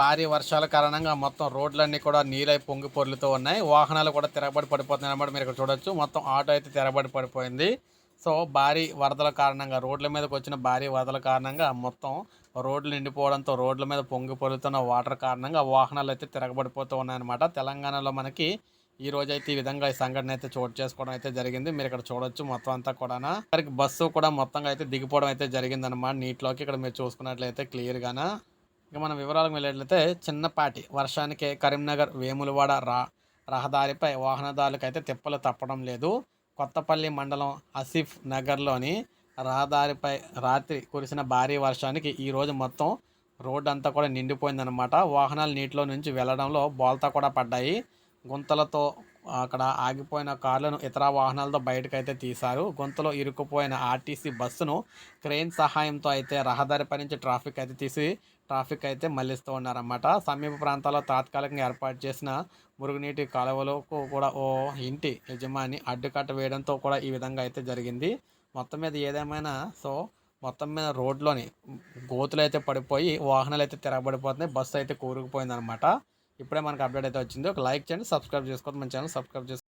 భారీ వర్షాల కారణంగా మొత్తం రోడ్లన్నీ కూడా నీరై పొంగి పొర్లుతూ ఉన్నాయి. వాహనాలు కూడా తిరగబడి పడిపోతున్నాయి అన్నమాట మీరు ఇక్కడ చూడొచ్చు. మొత్తం ఆటో అయితే తిరగబడి పడిపోయింది. సో భారీ వరదల కారణంగా రోడ్ల మీదకి వచ్చిన భారీ వరదల కారణంగా మొత్తం రోడ్లు నిండిపోవడంతో రోడ్ల మీద పొంగి పొరులుతున్న వాటర్ కారణంగా వాహనాలు అయితే తిరగబడిపోతూ ఉన్నాయన్నమాట తెలంగాణలో మనకి ఈ రోజు అయితే ఈ విధంగా ఈ సంఘటన అయితే చోటు చేసుకోవడం అయితే జరిగింది. మీరు ఇక్కడ చూడొచ్చు మొత్తం అంతా కూడా ఇక్కడికి బస్సు కూడా మొత్తంగా అయితే దిగిపోవడం అయితే జరిగిందనమాట నీటిలోకి ఇక్కడ మీరు చూసుకున్నట్లయితే క్లియర్గానా ఇక మనం వివరాలకు వెళ్ళేట్లయితే చిన్నపాటి వర్షానికి కరీంనగర్ వేములవాడ రా రహదారిపై వాహనదారులకు అయితే తిప్పలు తప్పడం లేదు. కొత్తపల్లి మండలం ఆసిఫ్ నగర్లోని రహదారిపై రాత్రి కురిసిన భారీ వర్షానికి ఈరోజు మొత్తం రోడ్డు అంతా కూడా నిండిపోయిందనమాట వాహనాలు నీటిలో నుంచి వెళ్ళడంలో బోల్తా కూడా పడ్డాయి. గుంతలతో అక్కడ ఆగిపోయిన కార్లను ఇతర వాహనాలతో బయటకైతే తీశారు. గొంతులో ఇరుక్కుపోయిన ఆర్టీసీ బస్సును క్రెయిన్ సహాయంతో అయితే రహదారిపై నుంచి ట్రాఫిక్ అయితే తీసి ట్రాఫిక్ అయితే మళ్ళిస్తూ ఉన్నారన్నమాట. సమీప ప్రాంతాల్లో తాత్కాలికంగా ఏర్పాటు చేసిన మురుగునీటి కాలువలకు కూడా ఓ ఇంటి యజమాని అడ్డుకట్ట వేయడంతో కూడా ఈ విధంగా అయితే జరిగింది. మొత్తం మీద ఏదేమైనా సో మొత్తం మీద రోడ్లోని గోతులు అయితే పడిపోయి వాహనాలు అయితే తిరగబడిపోతున్నాయి. బస్సు అయితే కూరుకుపోయింది అనమాట ఇప్పుడే మనకు అప్డేట్ అయితే వచ్చింది. ఒక లైక్ చేయండి సబ్స్క్రైబ్ చేసుకోవద్దు మన ఛానల్ సబ్స్క్రైబ్ చేసుకోండి